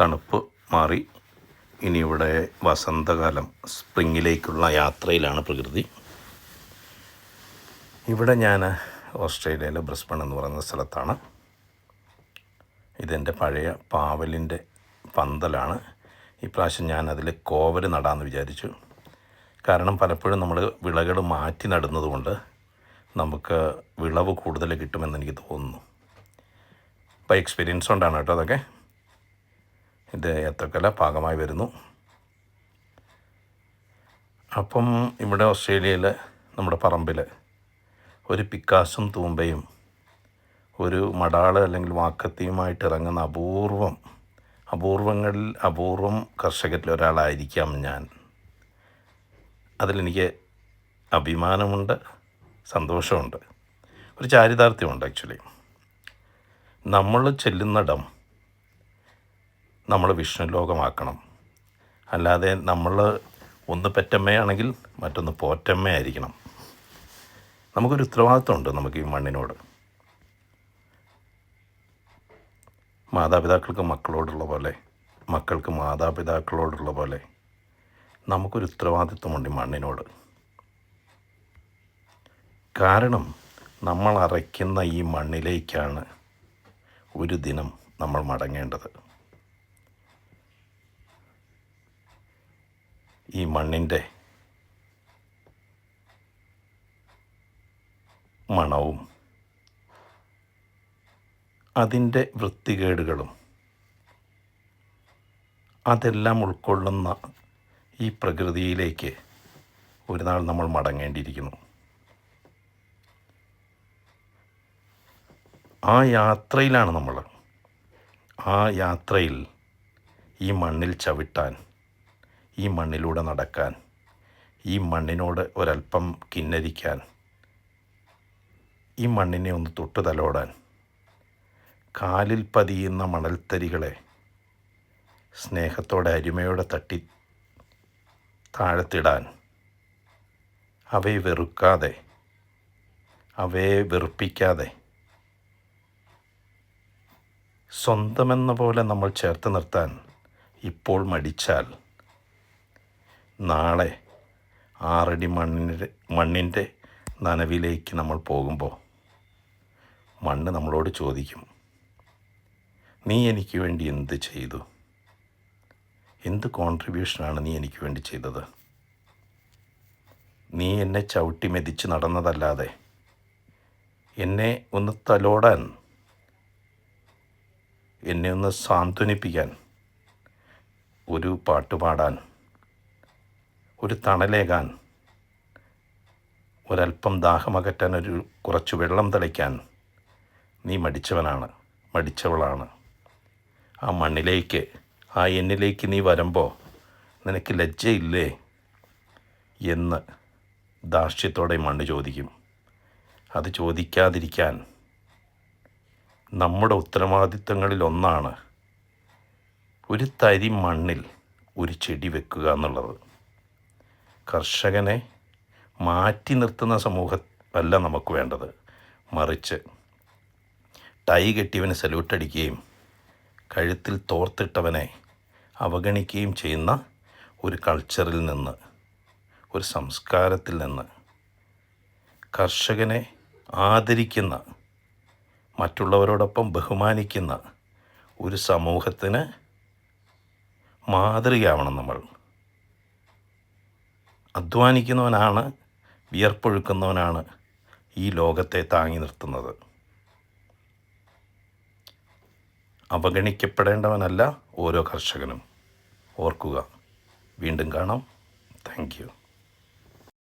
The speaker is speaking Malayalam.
തണുപ്പ് മാറി. ഇനി ഇവിടെ വസന്തകാലം സ്പ്രിങ്ങിലേക്കുള്ള യാത്രയിലാണ് പ്രകൃതി. ഇവിടെ ഞാൻ ഓസ്ട്രേലിയയിലെ ബ്രിസ്ബൺ എന്ന് പറയുന്ന സ്ഥലത്താണ്. ഇതെന്റെ പഴയ പാവലിന്റെ പന്തലാണ്. ഇപ്രാവശ്യം ഞാൻ അതിൽ കോവൽ നടാമെന്ന് വിചാരിച്ചു. കാരണം പലപ്പോഴും നമ്മൾ വിളകൾ മാറ്റി നടുന്നതുകൊണ്ട് നമുക്ക് വിളവ് കൂടുതൽ കിട്ടുമെന്ന് എനിക്ക് തോന്നുന്നു. ബൈ എക്സ്പീരിയൻസ് കൊണ്ടാണ് കേട്ടോ അതൊക്കെ. ഇത് ഏത്തക്കല പാകമായി വരുന്നു. അപ്പം ഇവിടെ ഓസ്ട്രേലിയയിൽ നമ്മുടെ പറമ്പിൽ ഒരു പിക്കാസും തൂമ്പയും ഒരു മടാൾ അല്ലെങ്കിൽ വാക്കത്തിയുമായിട്ട് ഇറങ്ങുന്ന അപൂർവം അപൂർവങ്ങളിൽ അപൂർവം കർഷകരിൽ ഒരാളായിരിക്കാം ഞാൻ. അതിലെനിക്ക് അഭിമാനമുണ്ട് സന്തോഷമുണ്ട്. ഒരു ചാരിതാർത്ഥ്യമുണ്ട് ആക്ച്വലി. നമ്മൾ ചെല്ലുന്നിടം നമ്മൾ വിഷ്ണു ലോകമാക്കണം അല്ലാതെ നമ്മൾ ഒന്ന് പെറ്റമ്മയാണെങ്കിൽ മറ്റൊന്ന് പോറ്റമ്മയായിരിക്കണം. നമുക്കൊരു ഉത്തരവാദിത്വമുണ്ട് നമുക്ക് ഈ മണ്ണിനോട്. മാതാപിതാക്കൾക്ക് മക്കളോടുള്ള പോലെ മക്കൾക്ക് മാതാപിതാക്കളോടുള്ള പോലെ നമുക്കൊരു ഉത്തരവാദിത്വമുണ്ട് ഈ മണ്ണിനോട്. കാരണം നമ്മൾ അറയ്ക്കുന്ന ഈ മണ്ണിലേക്കാണ് ഒരു ദിനം നമ്മൾ മടങ്ങേണ്ടത്. ഈ മണ്ണിന്റെ മണവും അതിന്റെ വൃത്തികേടുകളും അതെല്ലാം ഉൾക്കൊള്ളുന്ന ഈ പ്രകൃതിയിലേക്ക് ഒരു നാൾ നമ്മൾ മടങ്ങേണ്ടിയിരിക്കുന്നു. ആ യാത്രയിലാണ് നമ്മൾ. ആ യാത്രയിൽ ഈ മണ്ണിൽ ചവിട്ടാൻ ഈ മണ്ണിലൂടെ നടക്കാൻ ഈ മണ്ണിനോട് ഒരല്പം കിന്നരിക്കാൻ ഈ മണ്ണിനെ ഒന്ന് തൊട്ടു തലോടാൻ കാലിൽ പതിയുന്ന മണൽത്തരികളെ സ്നേഹത്തോടെ അരുമയോടെ തട്ടി താഴത്തിടാൻ അവയെ വെറുക്കാതെ അവയെ വെറുപ്പിക്കാതെ സ്വന്തമെന്ന പോലെ നമ്മൾ ചേർത്ത് നിർത്താൻ ഇപ്പോൾ മടിച്ചാൽ നാളെ ആറടി മണ്ണിന്റെ മണ്ണിന്റെ നനവിലേക്ക് നമ്മൾ പോകുമ്പോൾ മണ്ണ് നമ്മളോട് ചോദിക്കും നീ എനിക്ക് വേണ്ടി എന്ത് ചെയ്തു? എന്ത് കോൺട്രിബ്യൂഷനാണ് നീ എനിക്ക് വേണ്ടി ചെയ്തത്? നീ എന്നെ ചവിട്ടി മെതിച്ച് നടന്നതല്ലാതെ എന്നെ ഒന്ന് തലോടാൻ എന്നെ ഒന്ന് സാന്ത്വനിപ്പിക്കാൻ ഒരു പാട്ട് പാടാൻ ഒരു തണലേകാൻ ഒരല്പം ദാഹമകറ്റാൻ ഒരു കുറച്ച് വെള്ളം തളിക്കാൻ നീ മടിച്ചവനാണ് മടിച്ചവളാണ്. ആ മണ്ണിലേക്ക് ആ എന്നിലേക്ക് നീ വരുമ്പോൾ നിനക്ക് ലജ്ജയില്ലേ എന്ന് ദാർഷ്ട്യത്തോടെ മണ്ണ് ചോദിക്കും. അത് ചോദിക്കാതിരിക്കാൻ നമ്മുടെ ഉത്തരവാദിത്തങ്ങളിൽ ഒന്നാണ് ഒരു തരി മണ്ണിൽ ഒരു ചെടി വെക്കുക എന്നുള്ളത്. കർഷകനെ മാറ്റി നിർത്തുന്ന സമൂഹമല്ല നമുക്ക് വേണ്ടത്. മറിച്ച് ടൈ കെട്ടിയവന് സല്യൂട്ട് അടിക്കുകയും കഴുത്തിൽ തോർത്തിട്ടവനെ അവഗണിക്കുകയും ചെയ്യുന്ന ഒരു കൾച്ചറിൽ നിന്ന് ഒരു സംസ്കാരത്തിൽ നിന്ന് കർഷകനെ ആദരിക്കുന്ന മറ്റുള്ളവരോടൊപ്പം ബഹുമാനിക്കുന്ന ഒരു സമൂഹത്തിന് മാതൃകയാവണം നമ്മൾ. അധ്വാനിക്കുന്നവനാണ് വിയർപ്പൊഴുക്കുന്നവനാണ് ഈ ലോകത്തെ താങ്ങി നിർത്തുന്നത്. അവഗണിക്കപ്പെടേണ്ടവനല്ല ഓരോ കർഷകനും. ഓർക്കുക. വീണ്ടും കാണാം. താങ്ക്